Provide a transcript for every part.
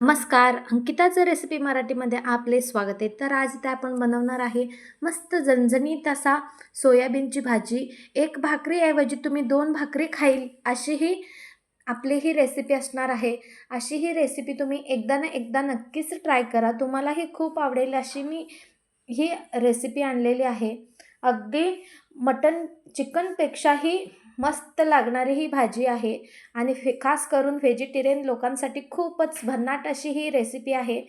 नमस्कार अंकिताचं रेसिपी मराठीमध्ये आपले स्वागत आहे. तर आज इथे आपण बनवणार आहे मस्त झणझणीत असा सोयाबीनची भाजी. एक भाकरीऐवजी तुम्ही दोन भाकरी खाईल अशी ही आपली ही रेसिपी असणार आहे. अशी ही रेसिपी तुम्ही एकदा ना एकदा नक्कीच ट्राय करा. तुम्हाला ही खूप आवडेल अशी मी ही रेसिपी आणलेली आहे. अगदी मटन चिकनपेक्षाही मस्त लागणारी ही भाजी आहे. आणि फे खास करून व्हेजिटेरियन लोकांसाठी खूपच भन्नाट अशी ही रेसिपी आहे.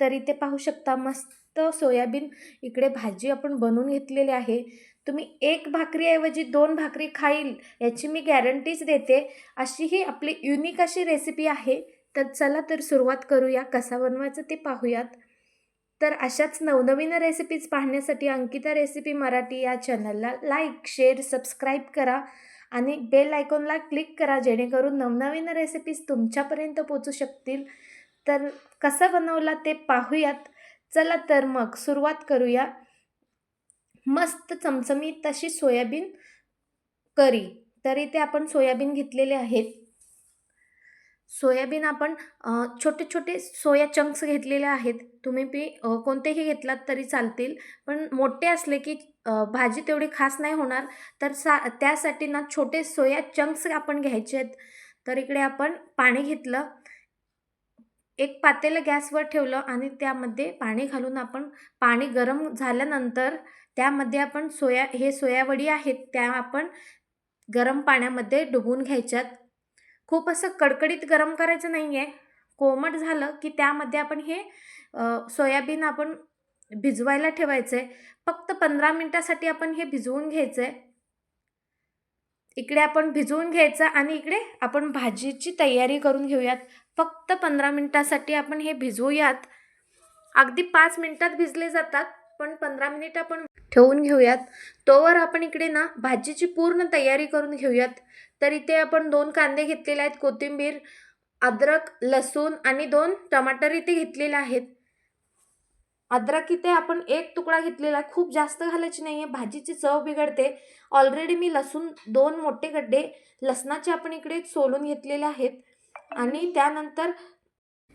तर इथे पाहू शकता मस्त सोयाबीन इकडे भाजी आपण बनवून घेतलेली आहे. तुम्ही एक भाकरीऐवजी दोन भाकरी खाईल याची मी गॅरंटीच देते. अशी ही आपली युनिक अशी रेसिपी आहे. तर चला तर सुरुवात करूया. कसा बनवायचं ते पाहूयात. तर अशाच नवनवीन रेसिपीज पाहण्यासाठी अंकिता रेसिपी मराठी या चॅनलला लाईक शेअर सबस्क्राईब करा. आणि बेल आयकॉनला क्लिक करा जेणेकरून नवनवीन रेसिपीज तुमच्यापर्यंत पोचू शकतील. तर कसं बनवला ते पाहूयात. चला तर मग सुरुवात करूया. मस्त चमचमीत तशी सोयाबीन करी. तर इथे आपण सोयाबीन घेतलेले आहेत. सोयाबीन आपण छोटे छोटे सोया चंक्स घेतलेले आहेत. तुम्ही पी कोणतेही घेतलात तरी चालतील. पण मोठे असले की भाजी तेवढी खास नाही होणार. तर सा त्यासाठी ना छोटे सोया चंक्स आपण घ्यायचे आहेत. तर इकडे आपण पाणी घेतलं. एक पातेलं गॅसवर ठेवलं आणि त्यामध्ये पाणी घालून आपण पाणी गरम झाल्यानंतर त्यामध्ये आपण सोया हे सोयावडी आहेत त्या आपण गरम पाण्यामध्ये डुबून घ्यायच्यात. खूप असं कडकडीत गरम करायचं नाही आहे कोमट झालं की त्यामध्ये आपण हे सोयाबीन आपण भिजवायला ठेवायचं आहे फक्त पंधरा मिनटासाठी आपण हे भिजवून घ्यायचं आहे इकडे आपण भिजवून घ्यायचं आणि इकडे आपण भाजीची तयारी करून घेऊयात. फक्त पंधरा मिनटासाठी आपण हे भिजवूयात. अगदी पाच मिनटात भिजले जातात पण पंधरा मिनिट आपण ठेवून घेऊयात. तोवर आपण इकडे ना भाजीची पूर्ण तयारी करून घेऊयात. तर इथे आपण दोन कांदे घेतलेले आहेत कोथिंबीर अद्रक लसूण आणि दोन टमाटर इथे घेतलेले आहेत. अद्रक इथे आपण एक तुकडा घेतलेला आहे खूप जास्त घालायची नाही आहे भाजीची चव बिघडते. ऑलरेडी मी लसूण दोन मोठे गड्डे लसणाचे आपण इकडे सोलून घेतलेले आहेत. आणि त्यानंतर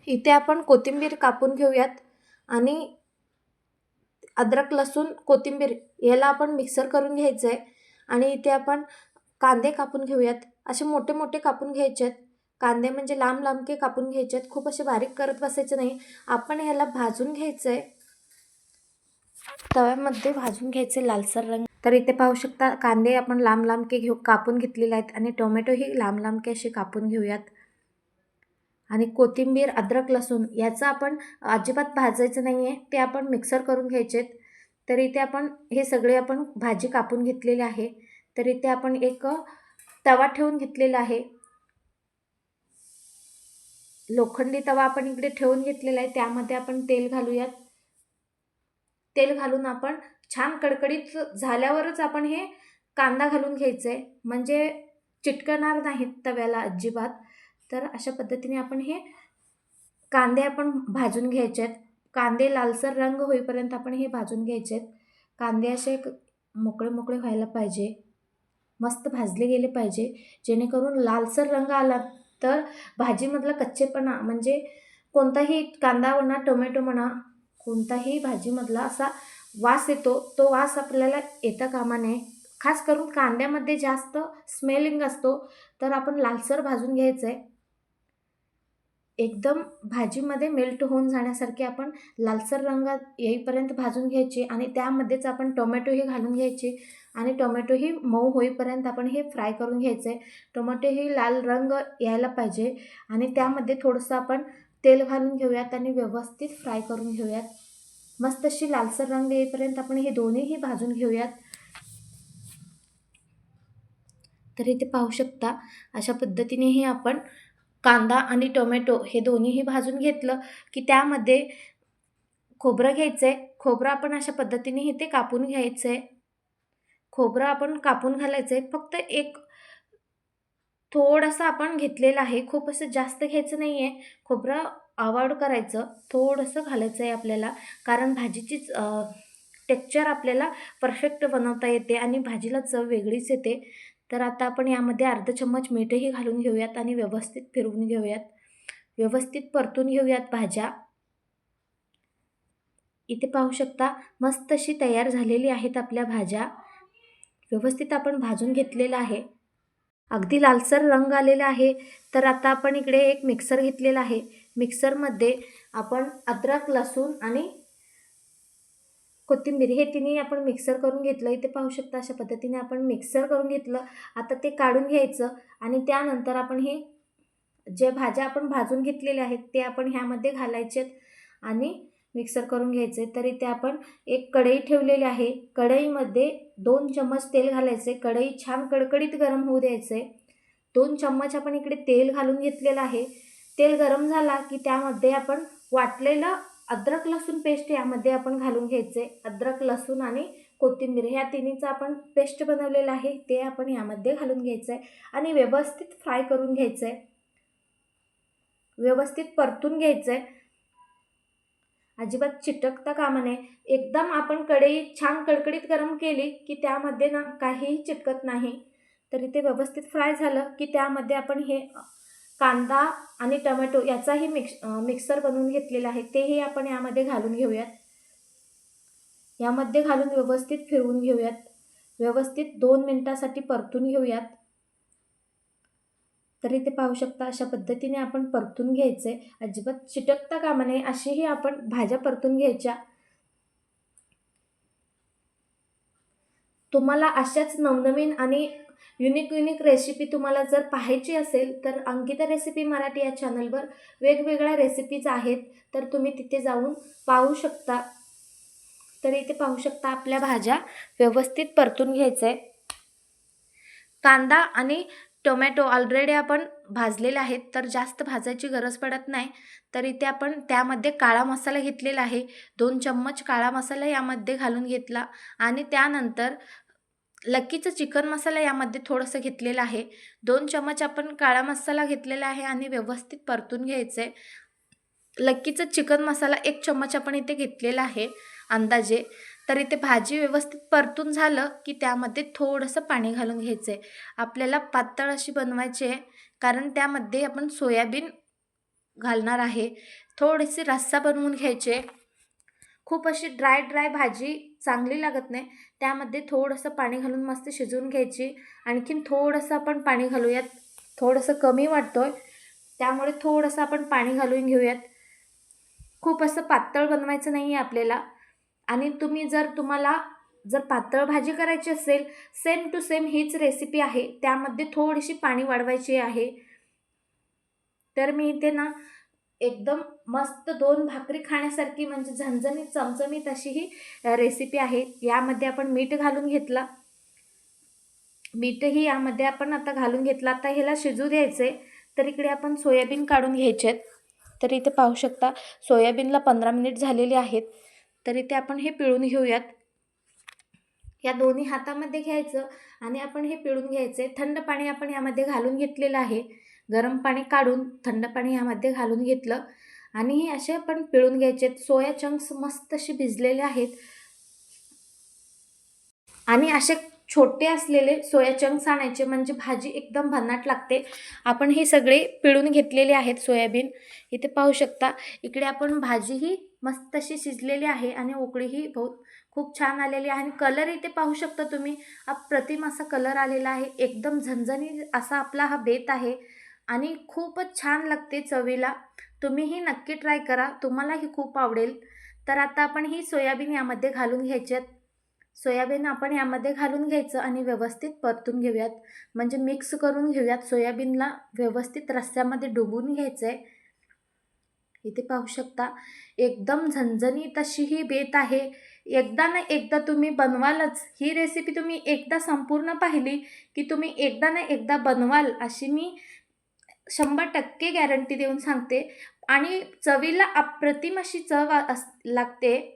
इथे आपण कोथिंबीर कापून घेऊयात. आणि अद्रक लसूण कोथिंबीर याला आपण मिक्सर करून घ्यायचं आहे आणि इथे आपण कांदे कापून घेऊयात. असे मोठे मोठे कापून घ्यायचे आहेत कांदे म्हणजे लांब लांबके कापून घ्यायचे आहेत खूप असे बारीक करत बसायचे नाही. आपण ह्याला भाजून घ्यायचं आहे तव्यामध्ये भाजून घ्यायचे लालसर रंग. तर इथे पाहू शकता कांदे आपण लांब लांबके घेऊ कापून घेतलेले आहेत आणि टोमॅटोही लांब लांबके असे कापून घेऊयात. आणि कोथिंबीर अद्रक लसूण याचं आपण अजिबात भाजायचं नाही आहे ते आपण मिक्सर करून घ्यायचे तर इथे आपण हे सगळे आपण भाजी कापून घेतलेली आहे. तर इथे आपण एक तवा ठेवून घेतलेला आहे. लोखंडी तवा आपण इकडे ठेवून घेतलेला आहे. त्यामध्ये आपण तेल घालूयात. तेल घालून आपण छान कडकडीत झाल्यावरच आपण हे कांदा घालून घ्यायचं आहे म्हणजे चिटकणार नाहीत तव्याला अजिबात. तर अशा पद्धतीने आपण हे कांदे आपण भाजून घ्यायचे आहेत कांदे लालसर रंग होईपर्यंत आपण हे भाजून घ्यायचे आहेत कांदे असे मोकळे मोकळे व्हायला पाहिजे. मस्त भाजले गेले पाहिजे. जेणेकरून लालसर रंग आला तर भाजीमधला कच्चेपणा म्हणजे कोणताही कांदा म्हणा टोमॅटो म्हणा कोणताही भाजीमधला असा वास येतो तो वास आपल्याला येता कामा नये. खास करून कांद्यामध्ये जास्त स्मेलिंग असतो तर आपण लालसर भाजून घ्यायचं आहे एकदम भाजीमध्ये मेल्ट होऊन जाण्यासारखे आपण लालसर रंगात येईपर्यंत भाजून घ्यायची आणि त्यामध्येच आपण टोमॅटोही घालून घ्यायची आणि टोमॅटोही मऊ होईपर्यंत आपण हे फ्राय करून घ्यायचं. आहे टोमॅटोही लाल रंग यायला पाहिजे आणि त्यामध्ये थोडंसं आपण तेल घालून घेऊयात आणि व्यवस्थित फ्राय करून घेऊयात. मस्त अशी लालसर रंग येईपर्यंत आपण हे दोन्हीही भाजून घेऊयात. तर इथे पाहू शकता अशा पद्धतीनेही आपण कांदा आणि टोमॅटो हे दोन्हीही भाजून घेतलं की त्यामध्ये खोबरं घ्यायचं आहे खोबरं आपण अशा पद्धतीने इथे कापून घ्यायचं आहे खोबरं आपण कापून घालायचं आहे फक्त एक थोडंसं आपण घेतलेलं आहे. खूप असं जास्त घ्यायचं नाही आहे खोबरं अवॉइड करायचं. थोडंसं घालायचं आहे आपल्याला. कारण भाजीचीच टेक्चर आपल्याला परफेक्ट बनवता येते आणि भाजीला चव वेगळीच येते. तर आता आपण यामध्ये अर्धा चम्मच मीठही घालून घेऊयात आणि व्यवस्थित फिरवून घेऊयात. व्यवस्थित परतून घेऊयात भाज्या. इथे पाहू शकता मस्त अशी तयार झालेली आहेत आपल्या भाज्या. व्यवस्थित आपण भाजून घेतलेलं आहे. अगदी लालसर रंग आलेला आहे. तर आता आपण इकडे एक मिक्सर घेतलेला आहे. मिक्सरमध्ये आपण अद्रक लसूण आणि कोथिंबीर हे तिन्ही आपण मिक्सर करून घेतलं इथे पाहू शकता अशा पद्धतीने आपण मिक्सर करून घेतलं. आता ते काढून घ्यायचं आणि त्यानंतर आपण हे जे भाज्या आपण भाजून घेतलेल्या आहेत ते आपण ह्यामध्ये घालायचे आणि मिक्सर करून घ्यायचे तर इथे आपण एक कढई ठेवलेली आहे. कढईमध्ये दोन चम्मच तेल घालायचे कढई छान कडकडीत गरम होऊ द्यायचे दोन चम्मच आपण इकडे तेल घालून घेतलेलं आहे. तेल गरम झाला की त्यामध्ये आपण वाटलेलं अद्रक लसूण पेस्ट यामध्ये आपण घालून घ्यायचे. अद्रक लसूण आणि कोथिंबीर ह्या तिन्हीचं आपण पेस्ट बनवलेलं आहे. ते आपण यामध्ये घालून घ्यायचं आहे आणि व्यवस्थित फ्राय करून घ्यायचं आहे व्यवस्थित परतून घ्यायचं आहे अजिबात चिटकता कामा नये. एकदम आपण कढई छान कडकडीत गरम केली की त्यामध्ये ना काहीही चिटकत नाही. तरी ते व्यवस्थित फ्राय झालं की त्यामध्ये आपण हे कांदा आणि टोमॅटो याचाही मिक्स मिक्सर बनवून घेतलेला आहे. तेही आपण यामध्ये घालून घेऊयात. यामध्ये घालून व्यवस्थित फिरवून घेऊयात. व्यवस्थित दोन मिनटासाठी परतून घेऊयात. तर इथे पाहू शकता अशा पद्धतीने आपण परतून घ्यायचे. अजिबात चिटकता कामा नये अशीही आपण भाज्या परतून घ्यायच्या. तुम्हाला अशाच नवनवीन आणि युनिक युनिक रेसिपी तुम्हाला जर पाहायची असेल तर अंकिता रेसिपी मराठी या चॅनलवर वेगवेगळ्या रेसिपीज आहेत. तर तुम्ही तिथे जाऊन पाहू शकता. तर इथे पाहू शकता आपल्या भाज्या व्यवस्थित परतून घ्यायचं आहे कांदा आणि टोमॅटो ऑलरेडी आपण भाजलेले आहेत. तर जास्त भाजायची गरज पडत नाही. तर इथे आपण त्यामध्ये काळा मसाला घेतलेला आहे. दोन चम्मच काळा मसाला यामध्ये घालून घेतला. आणि त्यानंतर लक्कीचं चिकन मसाला यामध्ये थोडंसं घेतलेलं आहे. दोन चमच आपण काळा मसाला घेतलेला आहे आणि व्यवस्थित परतून घ्यायचं आहे लक्कीचं चिकन मसाला एक चम्मच आपण इथे घेतलेला आहे अंदाजे. तर इथे भाजी व्यवस्थित परतून झालं की त्यामध्ये थोडंसं पाणी घालून घ्यायचं आहे आपल्याला पातळ अशी बनवायची आहे कारण त्यामध्ये आपण सोयाबीन घालणार आहे. थोडीशी रस्सा बनवून घ्यायचे खूप अशी ड्राय ड्राय भाजी चांगली लागत नाही. त्यामध्ये थोडंसं पाणी घालून मस्त शिजवून घ्यायची. आणखीन थोडंसं आपण पाणी घालूयात. थोडंसं कमी वाटतो आहे त्यामुळे थोडंसं आपण पाणी घालून घेऊयात. खूप असं पातळ बनवायचं नाही आहे आपल्याला. आणि तुम्ही जर तुम्हाला जर पातळ भाजी करायची असेल सेम टू सेम हीच रेसिपी आहे. त्यामध्ये थोडीशी पाणी वाढवायची आहे. तर मी इथे ना एकदम मस्त दोन भाकरी खाण्यासारखी म्हणजे झणझणीत चमचमीत अशी ही रेसिपी आहे. यामध्ये आपण मीठ घालून घेतला. मीठही यामध्ये आपण आता घालून घेतला. आता ह्याला शिजू द्यायचे. तर इकडे आपण सोयाबीन काढून घ्यायचे तर इथे पाहू शकता सोयाबीनला पंधरा मिनिट झालेले आहेत. तर इथे आपण हे पिळून घेऊयात. या दोन्ही हातामध्ये घ्यायचं आणि आपण हे पिळून घ्यायचे. थंड पाणी आपण यामध्ये घालून घेतलेलं आहे. गरम पाणी काढून थंड पाणी ह्यामध्ये घालून घेतलं. आणि हे असे आपण पिळून घ्यायचे. सोया चंक्स मस्त असे भिजलेले आहेत. आणि असे छोटे असलेले सोया चंक्स आणायचे. म्हणजे भाजी एकदम भन्नाट लागते. आपण हे सगळे पिळून घेतलेले आहेत सोयाबीन. इथे पाहू शकता. इकडे आपण भाजीही मस्त अशी शिजलेली आहे आणि उकळीही बहुत खूप छान आलेली आहे. आणि कलर इथे पाहू शकता तुम्ही. अप्रतिम असा कलर आलेला आहे. एकदम झणझणी असा आपला हा बेत आहे. आणि खूपच छान लागते चवीला. तुम्हीही नक्की ट्राय करा. तुम्हाला ही खूप आवडेल. तर आता आपण ही सोयाबीन यामध्ये घालून घ्यायच्यात. सोयाबीन आपण यामध्ये घालून घ्यायचं आणि व्यवस्थित परतून घेऊयात. म्हणजे मिक्स करून घेऊयात. सोयाबीनला व्यवस्थित रस्स्यामध्ये डुबून घ्यायचं आहे इथे पाहू शकता एकदम झणझणीत अशी ही बेत आहे. एकदा ना एकदा तुम्ही बनवालच. ही रेसिपी तुम्ही एकदा संपूर्ण पाहिली की तुम्ही एकदा ना एकदा बनवाल अशी मी शंभर टक्के गॅरंटी देऊन सांगते. आणि चवीला अप्रतिम अशी चव अस लागते.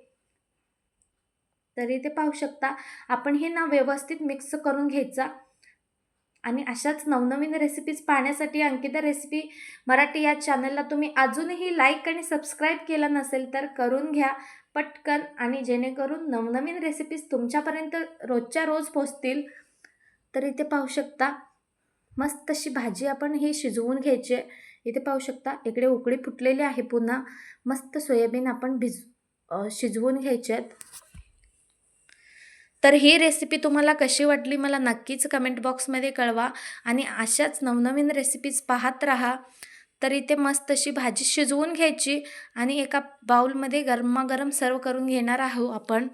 तरी ते पाहू शकता. आपण हे ना व्यवस्थित मिक्स करून घ्यायचा. आणि अशाच नवनवीन रेसिपीज पाहण्यासाठी अंकिता रेसिपी मराठी या चॅनलला तुम्ही अजूनही लाईक आणि सबस्क्राईब केलं नसेल तर करून घ्या. पटकन. आणि जेणेकरून नवनवीन रेसिपीज तुमच्यापर्यंत रोजच्या रोज पोचतील. तर इथे पाहू शकता. मस्त अशी भाजी आपण ही शिजवून घ्यायची आहे. इथे पाहू शकता इकडे उकळी फुटलेली आहे पुन्हा. मस्त सोयाबीन आपण भिज शिजवून घ्यायचे आहेत. तर ही रेसिपी तुम्हाला कशी वाटली मला नक्कीच कमेंट बॉक्समध्ये कळवा. आणि अशाच नवनवीन रेसिपीज पाहत राहा. तर इथे मस्त अशी भाजी शिजवून घ्यायची आणि एका बाउलमध्ये गरमागरम सर्व करून घेणार आहोत आपण.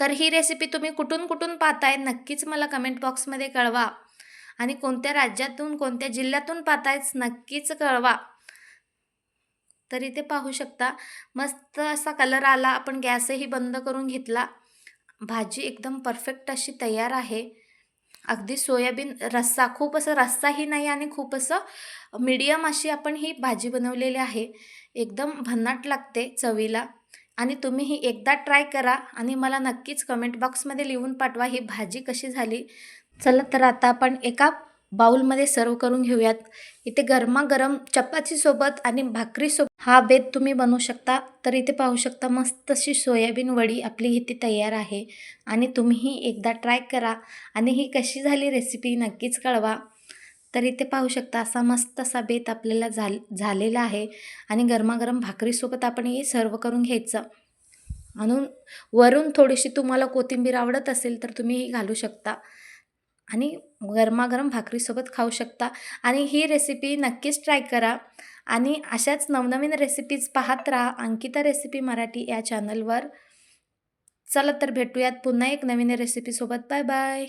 तर ही रेसिपी तुम्ही कुठून कुठून पाहताय नक्कीच मला कमेंट बॉक्समध्ये कळवा. आणि कोणत्या राज्यातून कोणत्या जिल्ह्यातून पाहतायच नक्कीच कळवा. तर इथे पाहू शकता. मस्त असा कलर आला आपण गॅसही बंद करून घेतला. भाजी एकदम परफेक्ट अशी तयार आहे. अगदी सोयाबीन रस्सा खूप असं रस्साही नाही आणि खूप असं मीडियम अशी आपण ही भाजी बनवलेली आहे. एकदम भन्नाट लागते चवीला. आणि तुम्ही ही एकदा ट्राय करा आणि मला नक्कीच कमेंट बॉक्समध्ये लिहून पाठवा ही भाजी कशी झाली. चला तर आता आपण एका बाउलमध्ये सर्व करून घेऊयात. इथे गरमागरम चपातीसोबत आणि भाकरीसोबत हा बेत तुम्ही बनवू शकता. तर इथे पाहू शकता मस्त अशी सोयाबीन वडी आपली इथे तयार आहे. आणि तुम्हीही एकदा ट्राय करा आणि ही कशी झाली रेसिपी नक्कीच कळवा. तर इथे पाहू शकता असा मस्त असा बेत आपल्याला झाल झालेला आहे. आणि गरमागरम भाकरीसोबत आपण हे सर्व करून घ्यायचं. म्हणून वरून थोडीशी तुम्हाला कोथिंबीर आवडत असेल तर तुम्ही ही घालू शकता. आणि गरमागरम भाकरीसोबत खाऊ शकता. आणि ही रेसिपी नक्कीच ट्राय करा. आणि अशाच नवनवीन रेसिपीज पाहत राहा. अंकिता रेसिपी मराठी या चॅनलवर चला तर भेटूयात पुन्हा एक नवीन रेसिपीसोबत बाय बाय